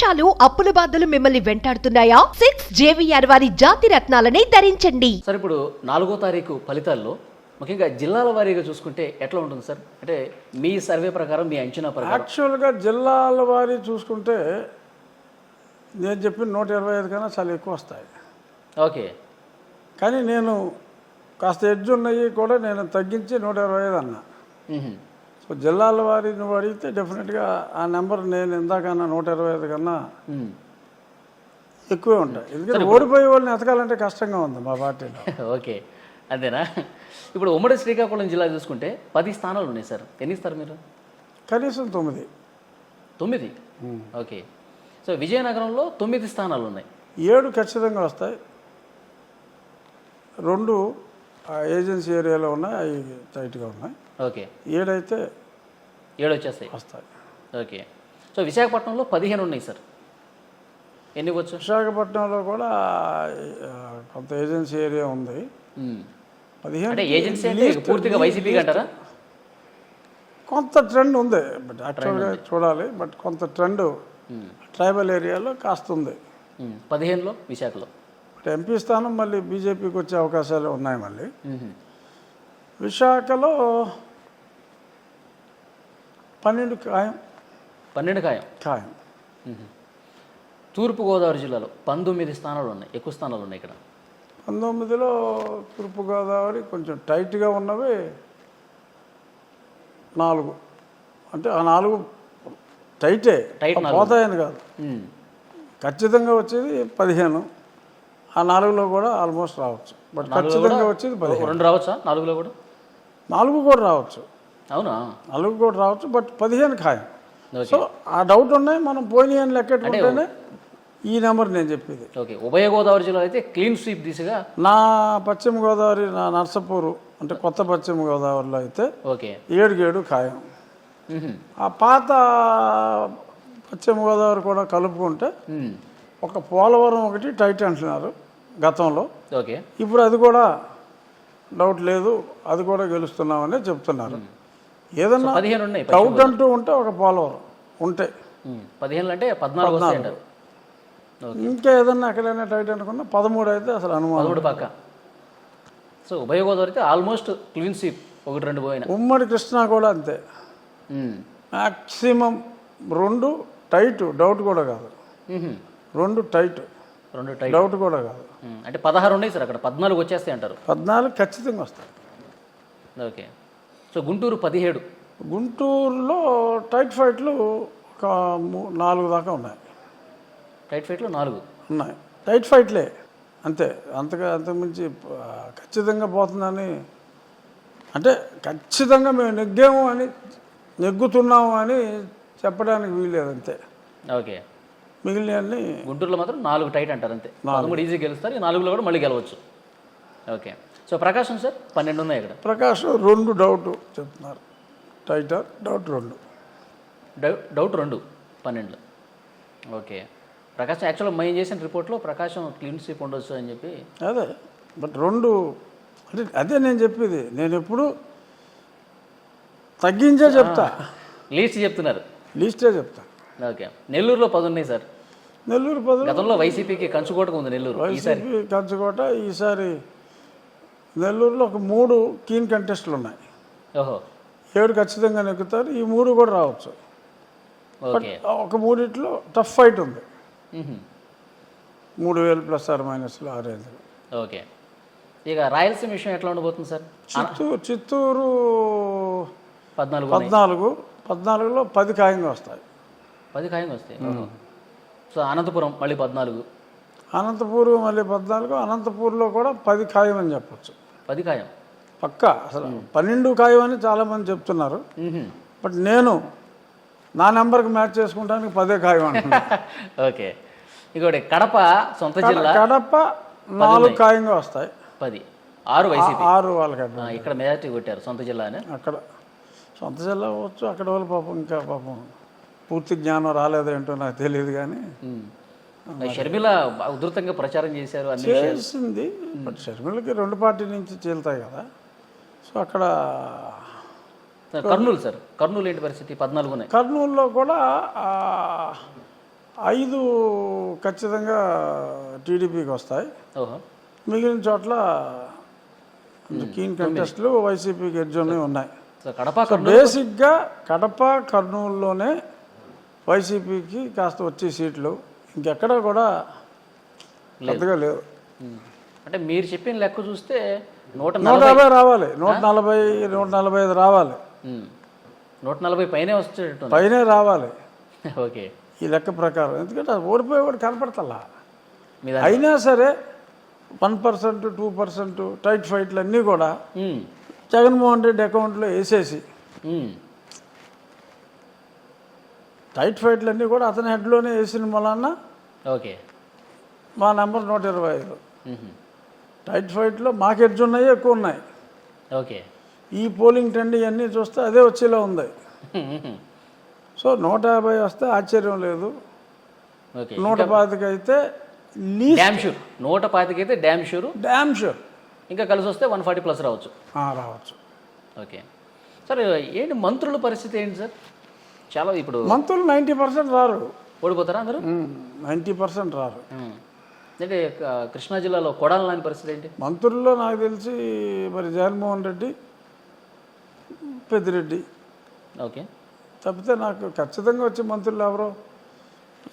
మోసాలు అప్పుల బాధలు మిమ్మల్ని వెంటాడుతున్నాయా? సిక్స్ జేవిఆర్ వారి జాతి రత్నాలని ధరించండి. సార్ ఇప్పుడు నాలుగో తారీఖు ఫలితాల్లో ముఖ్యంగా జిల్లాల వారీగా చూసుకుంటే ఎట్లా ఉంటుంది సార్? అంటే మీ సర్వే ప్రకారం మీ అంచనా ప్రకారం. యాక్చువల్గా జిల్లాల వారి చూసుకుంటే నేను చెప్పిన నూట ఇరవై ఐదు కన్నా చాలా ఎక్కువ వస్తాయి. ఓకే. కానీ నేను కాస్త ఎడ్జ్ ఉన్నాయి కూడా నేను తగ్గించి నూట ఇరవై ఐదు అన్నా. జిల్లాల వారి నువ్వు అడిగితే డెఫినెట్గా ఆ నెంబర్ నేను ఇందాకన్నా నూట ఇరవై ఐదు కన్నా. ఎక్కువే ఉంటాయి. ఎందుకంటే ఓడిపోయే వాళ్ళని ఎతకాలంటే కష్టంగా ఉంది మా పార్టీలో. ఓకే అంతేనా ఇప్పుడు ఉమ్మడి శ్రీకాకుళం జిల్లా చూసుకుంటే పది స్థానాలు ఉన్నాయి సార్. ఎన్ని ఇస్తారు మీరు? కనీసం తొమ్మిది. తొమ్మిది? ఓకే. సో విజయనగరంలో తొమ్మిది స్థానాలు ఉన్నాయి. ఏడు ఖచ్చితంగా వస్తాయి. రెండు ఏజెన్సీ ఏరియాలో ఉన్నాయి అవి టైట్గా ఉన్నాయి. ఓకే. ఏడైతే ఏడు వచ్చేస్తాయి వస్తాయి. ఓకే. సో విశాఖపట్నంలో పదిహేను ఉన్నాయి సార్. ఎన్ని వచ్చు విశాఖపట్నంలో కూడా కొంత ఏజెన్సీ ఏరియా ఉంది. పదిహేను అంటే ఏజెన్సీ అంటే పూర్తిగా వైసీపీకి అంటారా కొంత ట్రెండ్ ఉంది. బట్ యాక్చువల్గా చూడాలి బట్ కొంత ట్రెండ్ ట్రైబల్ ఏరియాలో కాస్త ఉంది. పదిహేనులో విశాఖలో? ఎంపీ స్థానం మళ్ళీ బీజేపీకి వచ్చే అవకాశాలు ఉన్నాయి మళ్ళీ. విశాఖలో పన్నెండు ఖాయం పన్నెండు ఖాయం ఖాయం తూర్పుగోదావరి జిల్లాలో పంతొమ్మిది స్థానాలు ఉన్నాయి ఎక్కువ స్థానాలు ఉన్నాయి ఇక్కడ. పంతొమ్మిదిలో తూర్పుగోదావరి కొంచెం టైట్గా ఉన్నవి నాలుగు. అంటే ఆ నాలుగు టైటే. టైట్. పోతాయని కాదు. ఖచ్చితంగా వచ్చేది పదిహేను. ఆ నాలుగులో కూడా ఆల్మోస్ట్ రావచ్చు. బట్ ఖచ్చితంగా వచ్చేది పదిహేను. రెండు రావచ్చా? నాలుగులో కూడా? నాలుగు కూడా రావచ్చు. అవునా? నాలుగు కూడా రావచ్చు బట్ పదిహేను ఖాయం. సో ఆ డౌట్ ఉన్నాయి మనం అని లెక్కెట్టుకుంటేనే ఈ నెంబర్ నేను చెప్పేది. ఓకే ఉభయ గోదావరి జిల్లాలో అయితే క్లీన్ స్వీప్ దిశగా నా పశ్చిమ గోదావరి నా నర్సపూరు అంటే కొత్త పశ్చిమ గోదావరిలో అయితే ఓకే. ఏడుకి ఏడు ఖాయం. ఆ పాత పశ్చిమ గోదావరి కూడా కలుపుకుంటే. ఒక పోలవరం ఒకటి టైట్ అంటున్నారు గతంలో. ఓకే. ఇప్పుడు అది కూడా డౌట్ లేదు అది కూడా గెలుస్తున్నామని చెప్తున్నారు. ఏదన్నా పదిహేను ఉన్నాయి డౌట్ అంటూ ఉంటే ఒక పోలవరం ఉంటే. మ్మ్. పదిహేనులు అంటే పద్నాలుగు అంటారు. ఇంకా ఏదన్నా ఎక్కడైనా టైట్ అనుకున్నా పదమూడు అయితే అసలు అనుమానం. పదమూడు పక్క. సో ఉభయ గోదావరి అయితే ఆల్మోస్ట్ క్లీన్ స్వీప్ ఒకటి రెండు పోయిన. ఉమ్మడి కృష్ణా కూడా అంతే. మ్యాక్సిమం రెండు టైట్ డౌట్ కూడా కాదు. రెండు టైట్ రెండు టైప్ డౌట్ కూడా కాదు. అంటే పదహారు ఉన్నాయి సార్ అక్కడ. పద్నాలుగు వచ్చేస్తాయి అంటారు. పద్నాలుగు ఖచ్చితంగా వస్తాయి. ఓకే. సో గుంటూరు పదిహేడు. గుంటూరులో టైట్ ఫైట్లు ఒక నాలుగు దాకా ఉన్నాయి. టైట్ ఫైట్లో నాలుగు. ఉన్నాయి. టైట్ ఫైట్లే. అంతే. అంతగా అంతకుమించి ఖచ్చితంగా పోతుందని. అంటే ఖచ్చితంగా మేము నెగ్గాము అని నెగ్గుతున్నాము అని చెప్పడానికి వీల్లేదు అంతే ఓకే. మిగిలినవన్నీ గుంటూరులో మాత్రం నాలుగు టైట్ అంటారు అంతే. పదమూడు ఈజీ గెలుస్తారు ఈ నాలుగులో కూడా మళ్ళీ గెలవచ్చు. ఓకే. సో ప్రకాశం సార్ పన్నెండు ఉన్నాయి ఇక్కడ. ప్రకాష్ రెండు డౌట్ చెప్తున్నారు. టైటర్ డౌట్ రెండు. డౌ- డౌట్ రెండు పన్నెండులో ఓకే. ప్రకాశం యాక్చువల్గా మేము చేసిన రిపోర్ట్లో ప్రకాశం క్లీన్ స్వీప్ ఉండొచ్చు అని చెప్పి. అదే బట్ రెండు అంటే అదే నేను చెప్పేది. నేను ఎప్పుడు తగ్గించే చెప్తా. లీస్ట్ చెప్తున్నారు. లీస్టే చెప్తా. ఓకే. నెల్లూరులో పది ఉన్నాయి సార్. నెల్లూరు పదులు గతంలో వైసీపీకి కంచుకోటకు ఉంది నెల్లూరు వైసీపీ కంచుకోట ఈసారి నెల్లూరులో ఒక మూడు కీన్ కంటెస్ట్లు ఉన్నాయి. ఏడు ఖచ్చితంగా నెక్కుతారు. ఈ మూడు కూడా రావచ్చు. ఓకే. ఒక మూడిట్లో టఫ్ ఫైట్ ఉంది. మూడు వేలు ప్లస్ ఆర్ మైనస్లు ఆ రేంజ్లో ఓకే. ఇక రాయలసీమ విషయం ఎట్లా ఉండబోతుంది సార్? చిత్తూరు చిత్తూరు పద్నాలుగు. పద్నాలుగు పద్నాలుగులో పది ఖాయంగా వస్తాయి. పది ఖాయంగా వస్తాయి. సో అనంతపురం మళ్ళీ పద్నాలుగు. అనంతపూర్ మళ్ళీ పద్నాలుగు అనంతపూర్లో కూడా పది ఖాయం అని చెప్పొచ్చు. పది ఖాయం పక్క అసలు పన్నెండు ఖాయం అని చాలామంది చెప్తున్నారు. బట్ నేను నా నెంబర్కి మ్యాచ్ చేసుకుంటానికి పదే ఖాయం అంటున్నాను ఓకే. ఇంకోటి కడప సొంత జిల్లా కడప నాలుగు ఖాయంగా వస్తాయి. పది. ఆరు వైసీపీ. ఆరు వాళ్ళకి ఇక్కడ మెజార్టీ కొట్టారు సొంత జిల్లా అని అక్కడ సొంత జిల్లా అవ్వచ్చు అక్కడ వాళ్ళు పాపం ఇంకా పాపం పూర్తి జ్ఞానం రాలేదేంటో నాకు తెలియదు కానీ. షర్మిల ఉధృతంగా ప్రచారం చేశారు చేసింది. బట్ షర్మిలకి రెండు పార్టీ నుంచి చీలుతాయి కదా. సో అక్కడ కర్నూలు సార్. కర్నూలు ఏంటి పరిస్థితి? పద్నాలుగు కర్నూలులో కూడా ఐదు ఖచ్చితంగా టీడీపీకి వస్తాయి. మిగిలిన చోట్ల కీన్ కంటెస్ట్లు వైసీపీకి ఎడ్జోనే ఉన్నాయి. కడప బేసిక్గా కడప కర్నూలులోనే వైసీపీకి కాస్త వచ్చే సీట్లు. ఇంకెక్కడ కూడా పెద్దగా లేవు. అంటే మీరు చెప్పిన లెక్క చూస్తే నూట నూట నలభై యాభై రావాలి. నూట నలభై నూట నలభై ఐదు రావాలి. నూట నలభై పైనే వచ్చేటట్టు పైనే రావాలి. ఓకే. ఈ లెక్క ప్రకారం. ఎందుకంటే అది ఓడిపోయేవాడు దాంట్లో- అయినా సరే one percent two percent tight ఫైట్లు అన్నీ కూడా. జగన్మోహన్ రెడ్డి అకౌంట్లో వేసేసి. టైట్ ఫైట్లు అన్నీ కూడా అతని హెడ్లోనే వేసిన వలన ఓకే. మా నెంబర్ నూట ఇరవై ఐదు. టైట్ ఫైట్లో మాకు ఎడ్జ్ ఉన్నాయి ఎక్కువ ఉన్నాయి. ఓకే. ఈ పోలింగ్ ట్రెండ్ ఇవన్నీ చూస్తే అదే వచ్చేలా ఉంది. సో నూట యాభై వస్తే ఆశ్చర్యం లేదు. నూట పాతిక అయితే లీస్ట్ డ్యామ్ షూర్. నూట పాతికైతే డ్యామ్ షూర్. Damn sure. ఇంకా కలిసి వస్తే వన్ ఫార్టీ ప్లస్ రావచ్చు. రావచ్చు. ఓకే. సార్ ఏంటి మంత్రుల పరిస్థితి ఏంటి సార్? చాలా ఇప్పుడు మంత్రులు నైంటీ పర్సెంట్ రారు. ఓడిపోతారా అందరూ? నైంటీ పర్సెంట్ రారు. అంటే కృష్ణా జిల్లాలో కొడాలి లాంటి పరిస్థితి ఏంటి? మంత్రుల్లో నాకు తెలిసి మరి జగన్మోహన్ రెడ్డి పెద్దిరెడ్డి. ఓకే. తప్పితే నాకు ఖచ్చితంగా వచ్చే మంత్రులు ఎవరో?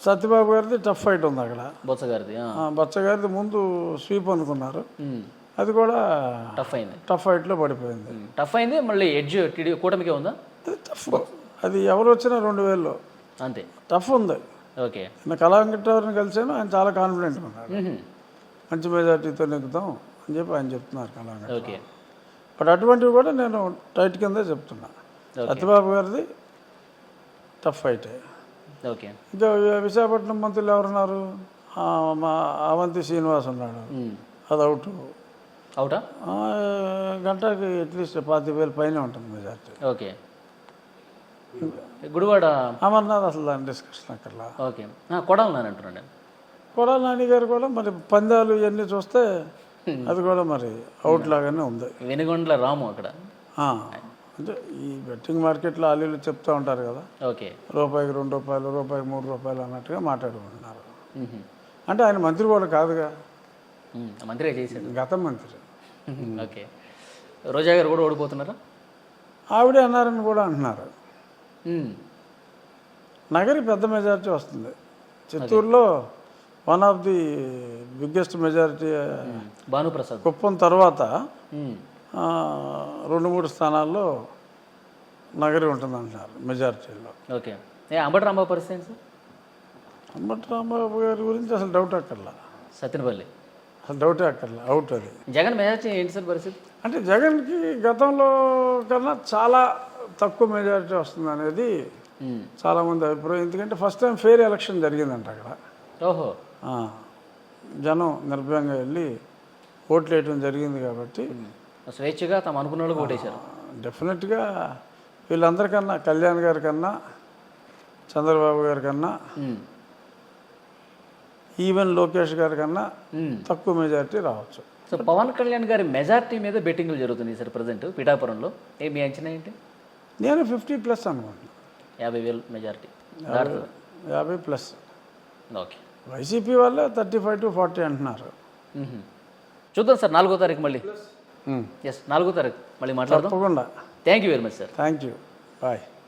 సత్యబాబు గారిది టఫ్ ఫైట్ ఉంది అక్కడ. బొత్స గారిది ఆ. ఆ, బచ్చ గారిది ముందు స్వీప్ అనుకున్నారు. అది కూడా టఫ్ అయింది. టఫ్ ఫైట్లో పడిపోయింది. టఫ్ అయింది మళ్ళీ ఎడ్జ్ టీడీ కూటమికే ఉందా? టఫ్ అది ఎవరు వచ్చినా రెండు వేలు అంతే. టఫ్ ఉంది. ఓకే. నిన్న కళా వెంకటరావుని కలిసాను ఆయన చాలా కాన్ఫిడెంట్ ఉన్నాడు. మంచి మెజార్టీతో నెగ్గుతాం అని చెప్పి ఆయన చెప్తున్నారు కళా ఓకే. బట్ అటువంటివి కూడా నేను టైట్ కిందే చెప్తున్నా. సత్యబాబు గారిది టఫ్ ఫైటే ఓకే. ఇంకా విశాఖపట్నం మంత్రులు ఎవరున్నారు? మా అవంతి శ్రీనివాస్ ఉన్నాడు. అది అవుట్ అవుటా గంటకి అట్లీస్ట్ పాతి వేలు పైన ఉంటుంది మెజార్టీ ఓకే. గుడివాడ? అమర్నాథ్ అసలు దాని డిస్కషన్ అక్కర్లా. ఓకే. కొడాలి నాని అంటున్నాను నేను కొడాల నాని గారు కూడా మరి పందాలు ఇవన్నీ చూస్తే అది కూడా మరి అవుట్ లాగానే ఉంది. వెనుగొండ్ల రాము అక్కడ. అంటే ఈ బెట్టింగ్ మార్కెట్లో ఆలీలు చెప్తూ ఉంటారు కదా. ఓకే. రూపాయికి రెండు రూపాయలు రూపాయికి మూడు రూపాయలు అన్నట్టుగా మాట్లాడుకుంటున్నారు. అంటే ఆయన మంత్రి కూడా కాదుగా. ఉమ్. మంత్రిగా చేశాడు. గత మంత్రి. ఓకే. రోజా గారు కూడా ఓడిపోతున్నారా? ఆవిడే అన్నారని కూడా అంటున్నారు. నగరి పెద్ద మెజారిటీ వస్తుంది. చిత్తూరులో one of the biggest majority Bhanuprasad. Kuppam తర్వాత. ఆ, రెండు మూడు స్థానాల్లో నగరి ఉంటుందంటున్నారు మెజారిటీలో. ఓకే. అంబటి రాంబాబు పరిస్థితి సార్? అంబటి రాంబాబు గారి గురించి అసలు డౌట్ అక్కర్లా. సత్యనపల్లి. అసలు డౌటే అక్కర్లా అవుట్ అది. జగన్ మెజార్టీ ఏంటి సార్ పరిస్థితి? అంటే జగన్కి గతంలో కన్నా చాలా తక్కువ మెజారిటీ వస్తుంది అనేది. చాలామంది అభిప్రాయం. ఎందుకంటే ఫస్ట్ టైం ఫెయిర్ ఎలక్షన్ జరిగిందంట అక్కడ. ఓహో. జనం నిర్భయంగా వెళ్ళి ఓట్లు వేయటం జరిగింది కాబట్టి స్వేచ్ఛగా తమ అనుకున్న వాళ్ళు ఓటేశారు డెఫినెట్గా వీళ్ళందరికన్నా కళ్యాణ్ గారి కన్నా చంద్రబాబు గారి కన్నా. ఈవెన్ లోకేష్ గారి కన్నా. తక్కువ మెజారిటీ రావచ్చు. సో పవన్ కళ్యాణ్ గారి మెజార్టీ మీద బెట్టింగ్లు జరుగుతున్నాయి సార్ ప్రజెంట్ పిఠాపురంలో. ఏ మీ అంచనా ఏంటి? నేను ఫిఫ్టీ ప్లస్ అనుకుంటున్నాను యాభై వేలు మెజార్టీ. యాభై ప్లస్. ఓకే. వైసీపీ వాళ్ళే థర్టీ ఫైవ్ టు ఫార్టీ అంటున్నారు. చూద్దాం సార్ నాలుగో తారీఖు మళ్ళీ. ఎస్ నాలుగో తారీఖు. మళ్ళీ మాట్లాడదాం. తప్పకుండా. Thank you very much sir thank you bye